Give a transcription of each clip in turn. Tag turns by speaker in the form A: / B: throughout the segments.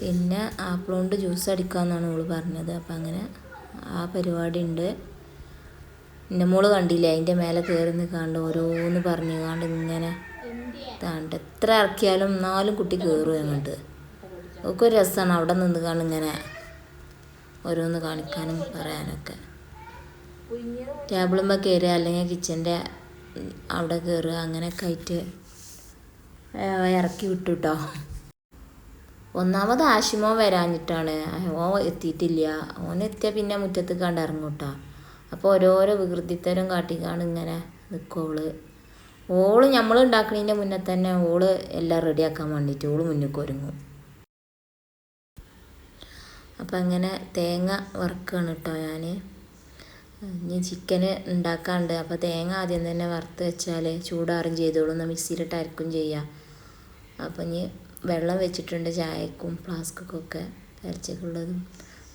A: പിന്നെ apple juice അടിക്കാമെന്നാണ് മോൾ പറഞ്ഞത്. അപ്പം അങ്ങനെ ആ പരിപാടി ഉണ്ട് എന്റെ മോൾ കണ്ടില്ലേ? അതിന്റെ മേലെ കയറി നിൽക്കാണ്ട് ഓരോന്ന് പറഞ്ഞു കാണ്ട് ഇങ്ങനെ താണ്ട്. എത്ര ഇറക്കിയാലും നാലും കുട്ടി കയറും അങ്ങോട്ട്. ഒക്കെ ഒരു രസമാണ് അവിടെ നിന്ന് കാണും ഇങ്ങനെ ഓരോന്ന് കാണിക്കാനും പറയാനൊക്കെ. ടേബിളുമ്പോൾ കയറുക അല്ലെങ്കിൽ കിച്ചന്റെ അവിടെ കയറുക അങ്ങനെയൊക്കെ ആയിട്ട് ഇറക്കി വിട്ടു കേട്ടോ ഒന്നാമത് ആശിമോ വരാഞ്ഞിട്ടാണ്. ഓൻ എത്തിയിട്ടില്ല. ഓൻ എത്തിയാൽ പിന്നെ മുറ്റത്ത് കണ്ട് ഇറങ്ങൂട്ടാ. അപ്പോൾ ഓരോരോ വികൃതിത്തരം കാട്ടിക്കാണ് ഇങ്ങനെ നിൽക്കോൾ ഓൾ നമ്മൾ ഉണ്ടാക്കുന്നതിന്റെ മുന്നേ തന്നെ ഓൾ എല്ലാം റെഡിയാക്കാൻ വേണ്ടിയിട്ട് ഓൾ മുന്നിൽ ഒരുങ്ങും. അപ്പം അങ്ങനെ തേങ്ങ വറുക്കുകയാണ് കേട്ടോ ഞാൻ ഇനി ചിക്കന് ഉണ്ടാക്കാണ്ട് അപ്പോൾ തേങ്ങ ആദ്യം തന്നെ വറുത്ത് വെച്ചാൽ ചൂടാറും ചെയ്തോളും. മിക്സിയിലിട്ട് അരക്കും ചെയ്യാം. അപ്പം ഇനി വെള്ളം വെച്ചിട്ടുണ്ട് ചായക്കും ഫ്ലാസ്ക്കൊക്കെ ഇറച്ചിക്കുള്ളതും.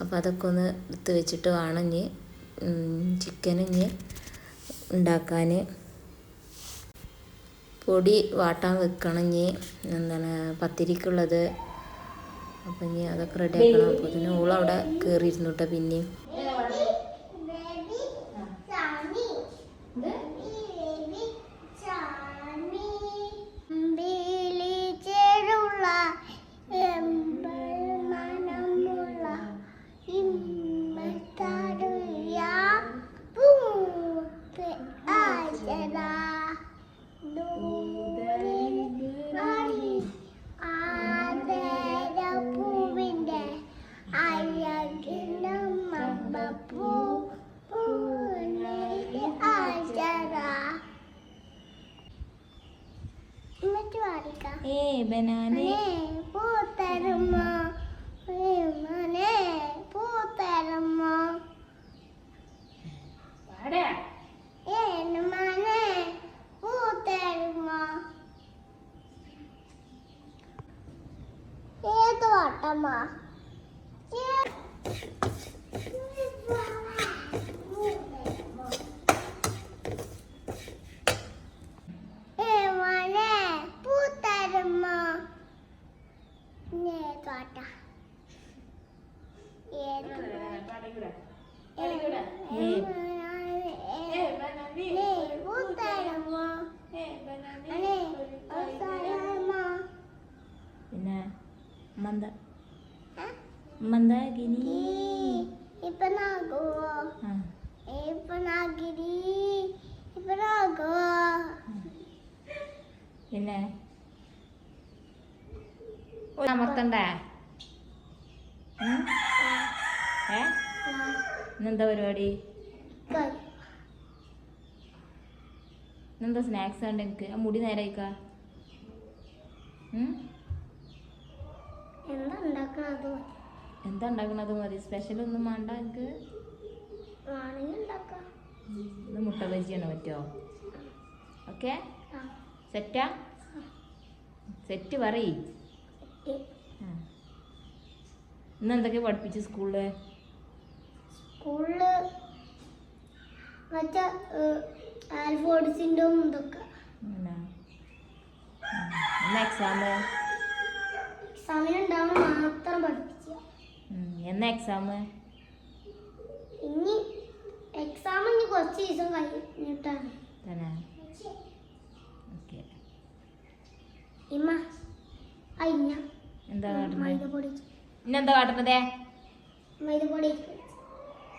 A: അപ്പോൾ അതൊക്കെ ഒന്ന് എടുത്ത് വെച്ചിട്ട് വേണം ചിക്കൻ ഇനി ഉണ്ടാക്കാൻ പൊടി വാട്ടാൻ വെക്കണം ഇനി. എന്താണ് പത്തിരിക്കുള്ളത്. അപ്പം ഇനി അതൊക്കെ റെഡി ആക്കണം. അപ്പോൾ ഇതിന് ഓളവിടെ കയറിയിരുന്നു കേട്ടോ പിന്നെയും.
B: Mama. നാകുവോ
A: പിന്നെ അമർത്തണ്ടേ? ഏ ഇന്നെന്താ പരിപാടി ഇന്നെന്താ സ്നാക്സ് ഉണ്ട് എനിക്ക് ആ മുടി നേരായിക്കാ
B: എന്താ ഉണ്ടാക്കണത്
A: എന്താ ഉണ്ടാക്കണത് മതി? സ്പെഷ്യൽ ഒന്നും വേണ്ട എനിക്ക് ഇത് മുട്ട ബജിയാണ് പറ്റുമോ ഓക്കെ. സെറ്റാ സെറ്റ് പറയ്. ഇന്ന് എന്തൊക്കെ പഠിപ്പിച്ചു സ്കൂളിൽ?
B: സ്കൂളിൽ മറ്റേ ഇതൊക്കെ.
A: എക്സാം
B: എക്സാമിന് മാത്രം പഠിപ്പിച്ച.
A: എന്നാ എക്സാം
B: ഇനി എക്സാം ഇനി കുറച്ച് ദിവസം കഴിഞ്ഞിട്ടാണ്.
A: തന്നെ? ഓക്കെ.
B: ഇമ്മ
A: എന്താ കാട്ടുന്നത് ഇന്നെന്താ കാട്ടുന്നതേ?
B: മൈദപ്പൊടി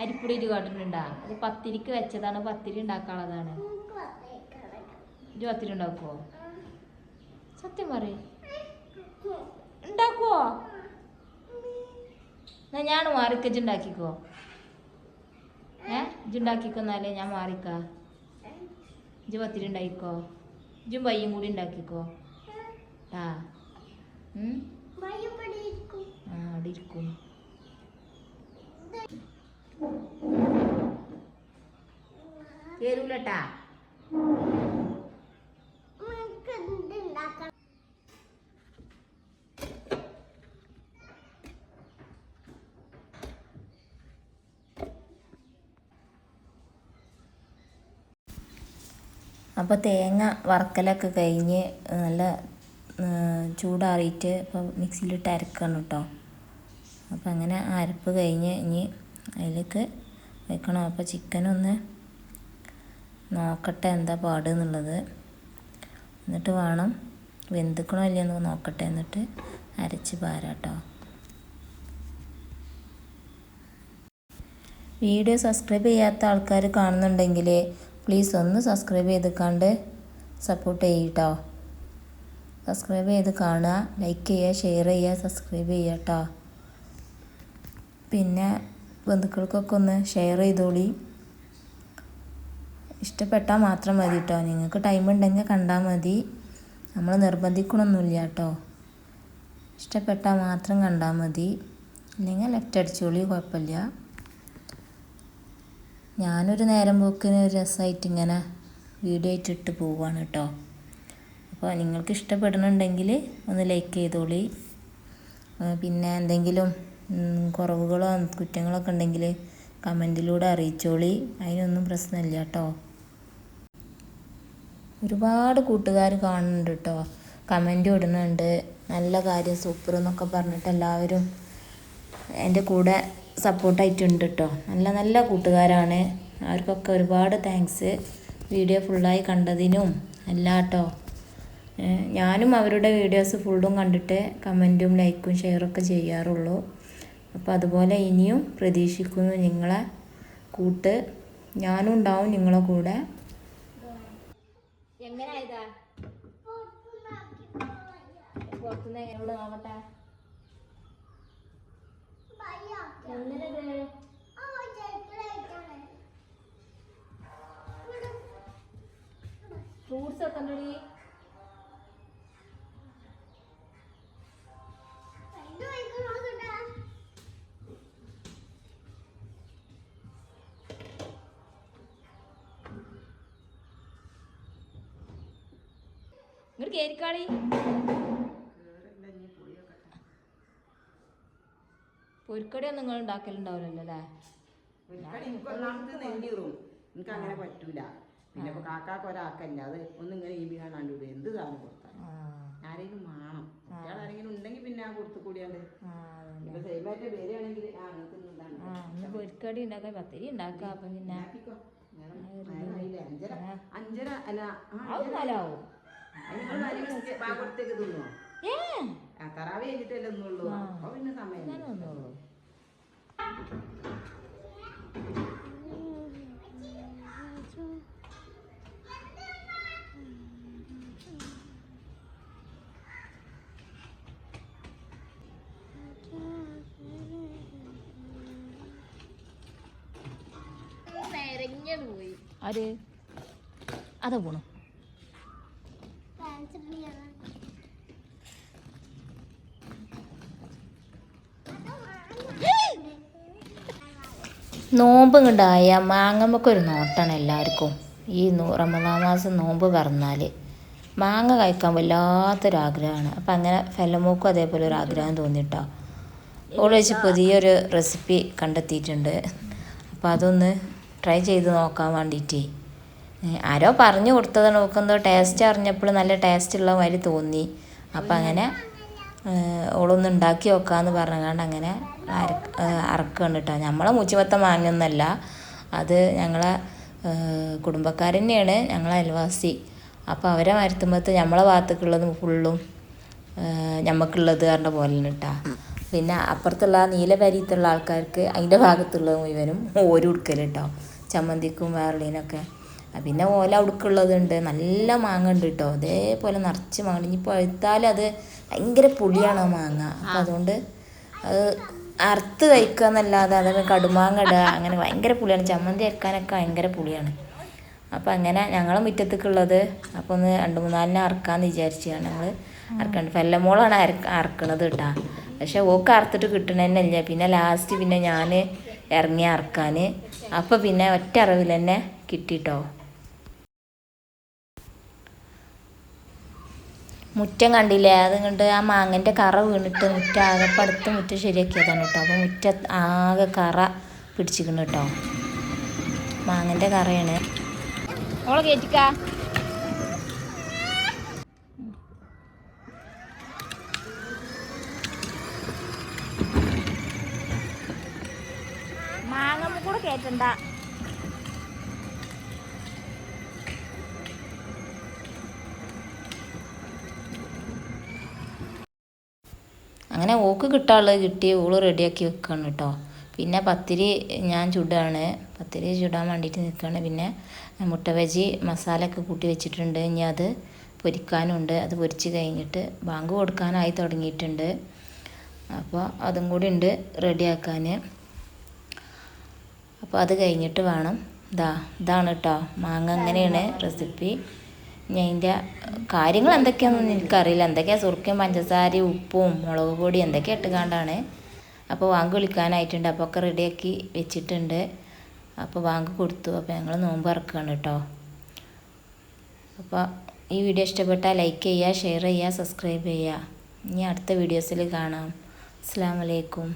A: അരിപ്പൊടി കാട്ടുന്നുണ്ടാ? അത് പത്തിരിക്ക് വെച്ചതാണ്. പത്തിരി ഉണ്ടാക്കാനുള്ളതാണ്. ഇത് പത്തിരി ഉണ്ടാക്കുവോ? സത്യം പറയോ. ഉണ്ടാക്കുവോ? എന്നാ ഞാൻ മാറിക്കച്ച് ഉണ്ടാക്കിക്കോ. ഏ? ഇജ്ജ് ഉണ്ടാക്കിക്കോ എന്നാലേ ഞാൻ മാറിക്ക. ഇജ്ജ് പത്തിരി ഉണ്ടാക്കിക്കോ ഇജ്ജും പയ്യും കൂടി ഉണ്ടാക്കിക്കോ. ആ. അവിടെ ഇരിക്കും. തരൂലട്ടാ
B: നമുക്ക് എന്ത് ഉണ്ടാക്കണം
A: അപ്പോൾ തേങ്ങ വറക്കലൊക്കെ കഴിഞ്ഞ് നല്ല ചൂടാറിയിട്ട് ഇപ്പോൾ മിക്സിയിലിട്ട് അരക്കണം കേട്ടോ അപ്പോൾ അങ്ങനെ അരപ്പ് കഴിഞ്ഞ് ഇനി അതിലേക്ക് വെക്കണം. അപ്പോൾ ചിക്കനൊന്ന് നോക്കട്ടെ എന്താ പാട് എന്നുള്ളത്. എന്നിട്ട് വേണം വെന്തുക്കണോ ഇല്ലയെന്ന് നോക്കട്ടെ. എന്നിട്ട് അരച്ച് പാരാട്ടോ വീഡിയോ സബ്സ്ക്രൈബ് ചെയ്യാത്ത ആൾക്കാർ കാണുന്നുണ്ടെങ്കിൽ പ്ലീസ് ഒന്ന് സബ്സ്ക്രൈബ് ചെയ്ത് കണ്ട് സപ്പോർട്ട് ചെയ്യട്ടോ. സബ്സ്ക്രൈബ് ചെയ്ത് കാണുക ലൈക്ക് ചെയ്യുക ഷെയർ ചെയ്യുക സബ്സ്ക്രൈബ് ചെയ്യുക കേട്ടോ പിന്നെ ബന്ധുക്കൾക്കൊക്കെ ഒന്ന് ഷെയർ ചെയ്തോളി. ഇഷ്ടപ്പെട്ടാൽ മാത്രം മതി കേട്ടോ നിങ്ങൾക്ക് ടൈം ഉണ്ടെങ്കിൽ കണ്ടാൽ മതി. നമ്മൾ നിർബന്ധിക്കണമൊന്നുമില്ല കേട്ടോ ഇഷ്ടപ്പെട്ടാൽ മാത്രം കണ്ടാൽ മതി. ഇല്ലെങ്കിൽ ലെഫ്റ്റ് അടിച്ചോളി കുഴപ്പമില്ല. ഞാനൊരു നേരം പോക്കിന് രസമായിട്ട് ഇങ്ങനെ വീഡിയോ ആയിട്ടിട്ട് പോവാണ് കേട്ടോ അപ്പോൾ നിങ്ങൾക്ക് ഇഷ്ടപ്പെടുന്നുണ്ടെങ്കിൽ ഒന്ന് ലൈക്ക് ചെയ്തോളി. പിന്നെ എന്തെങ്കിലും കുറവുകളോ കുറ്റങ്ങളോ ഒക്കെ ഉണ്ടെങ്കിൽ കമന്റിലൂടെ അറിയിച്ചോളി. അതിനൊന്നും പ്രശ്നമില്ല കേട്ടോ ഒരുപാട് കൂട്ടുകാർ കാണുന്നുണ്ട് കേട്ടോ കമന്റ് ഇടുന്നുണ്ട്. നല്ല കാര്യം സൂപ്പർ എന്നൊക്കെ പറഞ്ഞിട്ട് എല്ലാവരും എന്റെ കൂടെ സപ്പോർട്ടായിട്ടുണ്ട് കേട്ടോ നല്ല നല്ല കൂട്ടുകാരാണ്. അവർക്കൊക്കെ ഒരുപാട് താങ്ക്സ് വീഡിയോ ഫുള്ളായി കണ്ടതിനും അല്ല കേട്ടോ ഞാനും അവരുടെ വീഡിയോസ് ഫുള്ളും കണ്ടിട്ട് കമന്റും ലൈക്കും ഷെയറൊക്കെ ചെയ്യാറുള്ളൂ. അപ്പോൾ അതുപോലെ ഇനിയും പ്രതീക്ഷിക്കുന്നു നിങ്ങളെ കൂട്ട്. ഞാനും ഉണ്ടാവും നിങ്ങളെ കൂടെ. എങ്ങനെയായതാ പുറത്തുനിന്ന് നോക്കട്ടെ ഫ്രൂട്ട്സ് ഒക്കെ ഉണ്ടടി ഇങ്ങോട്ട് കേരിക്കാളി പൊരിക്കടി ഒന്നും നിങ്ങൾ ഉണ്ടാക്കലുണ്ടാവില്ലല്ലോ അല്ലേ?
C: എനിക്ക് അങ്ങനെ പറ്റൂല. പിന്നെ ഇപ്പൊ കാക്കാക്ക് ഒരാക്കല്ല അത് ഒന്നിങ്ങനെ ഈ ബി കാണാണ്ട് വിടും എന്ത് സാധനം കൊടുത്താൽ ആരെങ്കിലും വേണം. കുട്ടികൾ ആരെങ്കിലും ഉണ്ടെങ്കിൽ പിന്നെ ആ കൊടുത്തു കൂടിയാണ്ട്. ഇപ്പൊ ആ ഒന്നും
A: ഒന്ന് ഉണ്ടാക്കാം പത്തിരി ഉണ്ടാക്കാം അപ്പം പിന്നെ?
C: അഞ്ചര അഞ്ചര അല്ല.
A: നാലാവും.
C: തിന്നോ? തറാവി കഴിഞ്ഞിട്ടല്ലേ ഒന്നുള്ളൂ അപ്പൊ പിന്നെ സമയം
A: ആര്? അതാ പോണു. നോമ്പ് കണ്ടായ മാങ്ങമ്മക്ക് ഒരു നോട്ടാണ് എല്ലാവർക്കും. ഈ റമദാൻ മാസം നോമ്പ് പറഞ്ഞാൽ മാങ്ങ കഴിക്കാൻ വല്ലാത്തൊരാഗ്രഹമാണ്. അപ്പം അങ്ങനെ ഫെലമോക്കും അതേപോലെ ഒരു ആഗ്രഹം തോന്നിട്ടോ. ഓൾ വെച്ച് പുതിയൊരു റെസിപ്പി കണ്ടെത്തിയിട്ടുണ്ട്. അപ്പോൾ അതൊന്ന് ട്രൈ ചെയ്ത് നോക്കാൻ വേണ്ടിയിട്ട് ആരോ പറഞ്ഞു കൊടുത്തത് നോക്കുന്നത് ടേസ്റ്റ് അറിഞ്ഞപ്പോൾ നല്ല ടേസ്റ്റ് ഉള്ള മാതിരി തോന്നി. അപ്പം അങ്ങനെ ഓളൊന്ന് ഉണ്ടാക്കി നോക്കാമെന്ന് പറഞ്ഞുകൊണ്ട് അങ്ങനെ അര അറക്കുകയാണ് നമ്മളെ മൂച്ചിമത്ത മാങ്ങയൊന്നല്ല. അത് ഞങ്ങളെ കുടുംബക്കാർ തന്നെയാണ് ഞങ്ങളെ അയൽവാസി. അപ്പോൾ അവരെ മരത്തുമ്പത്ത് നമ്മളെ ഭാഗത്തേക്കുള്ളത് ഫുള്ളും ഞമ്മക്കുള്ളത് പറഞ്ഞ പോലെ കേട്ടാ പിന്നെ അപ്പുറത്തുള്ള നീലപരിയത്തുള്ള ആൾക്കാർക്ക് അതിന്റെ ഭാഗത്തുള്ളത് മുഴുവനും ഓര് ഉടുക്കൽ കേട്ടോ ചമ്മന്തിക്കും വേറെളിനൊക്കെ പിന്നെ ഓല ഉടുക്കുള്ളതുണ്ട് നല്ല മാങ്ങ ഉണ്ട് കേട്ടോ അതേപോലെ നിറച്ച് മാങ്ങ ഇനി പഴുത്താലും അത് ഭയങ്കര പുളിയാണ് മാങ്ങ. അപ്പം അതുകൊണ്ട് അത് അറുത്ത് കഴിക്കുക എന്നല്ലാതെ അതൊക്കെ കടുമാങ്ങ ഇടുക അങ്ങനെ ഭയങ്കര പുളിയാണ്. ചമ്മന്തി അരക്കാനൊക്കെ ഭയങ്കര പുളിയാണ്. അപ്പോൾ അങ്ങനെ ഞങ്ങളെ മുറ്റത്തേക്കുള്ളത്. അപ്പോൾ ഒന്ന് രണ്ട് മൂന്നാലിനെ അറക്കാമെന്ന് വിചാരിച്ചാണ് ഞങ്ങൾ അറക്കണ്ട്. ഫെല്ലമോളാണ് അര അറക്കണത് കേട്ടാ പക്ഷെ ഓക്ക് അറുത്തിട്ട് കിട്ടണമെന്നില്ല പിന്നെ ലാസ്റ്റ് പിന്നെ ഞാൻ ഇറങ്ങി അറക്കാൻ അപ്പോൾ പിന്നെ ഒറ്റ അറിവിൽ തന്നെ കിട്ടിട്ടോ. മുറ്റം കണ്ടില്ലേ? അത് കണ്ട് ആ മാങ്ങന്റെ കറ വീണിട്ട് മുറ്റം ആകെ പടുത്ത് മുറ്റം ശരിയാക്കിയതാണ് കേട്ടോ. അപ്പോൾ മുറ്റ ആകെ കറ പിടിച്ചിരിക്കുന്നു കേട്ടോ. മാങ്ങന്റെ കറയാണ്. ഓളെ കയറ്റിക്ക മാങ്ങ കൂടെ കയറ്റണ്ട അങ്ങനെ ഓക്ക് കിട്ടാനുള്ളത് കിട്ടി ഓൾ റെഡിയാക്കി വെക്കുകയാണ് കേട്ടോ പിന്നെ പത്തിരി ഞാൻ ചുടാണ്. പത്തിരി ചുടാൻ വേണ്ടിയിട്ട് നിൽക്കുകയാണ് പിന്നെ മുട്ട ബജി മസാലയൊക്കെ കൂട്ടി വെച്ചിട്ടുണ്ട്. ഇനി അത് പൊരിക്കാനുണ്ട്. അത് പൊരിച്ച് കഴിഞ്ഞിട്ട് ബാങ്ക് കൊടുക്കാനായി തുടങ്ങിയിട്ടുണ്ട്. അപ്പോൾ അതും കൂടി ഉണ്ട് റെഡിയാക്കാൻ അപ്പോൾ അത് കഴിഞ്ഞിട്ട് വേണം. ഇതാ ഇതാണ് കേട്ടോ മാങ്ങ അങ്ങനെയാണ് റെസിപ്പി അതിന്റെ കാര്യങ്ങൾ എന്തൊക്കെയാണെന്ന് എനിക്കറിയില്ല. എന്തൊക്കെയാണ് സുറുക്കയും പഞ്ചസാരയും ഉപ്പും മുളക് പൊടി എന്തൊക്കെ ഇട്ടുകൊണ്ടാണ്. അപ്പോൾ വാങ്ക് വിളിക്കാനായിട്ടുണ്ട്. അപ്പോൾ ഒക്കെ റെഡിയാക്കി വെച്ചിട്ടുണ്ട്. അപ്പോൾ വാങ്ക് കൊടുത്തു. അപ്പോൾ ഞങ്ങൾ നോമ്പ് ഇറക്കുകയാണ് കേട്ടോ. അപ്പോൾ ഈ വീഡിയോ ഇഷ്ടപ്പെട്ടാൽ ലൈക്ക് ചെയ്യുക ഷെയർ ചെയ്യുക സബ്സ്ക്രൈബ് ചെയ്യുക. ഇനി അടുത്ത വീഡിയോസിൽ കാണാം. അസ്സാം വലൈക്കും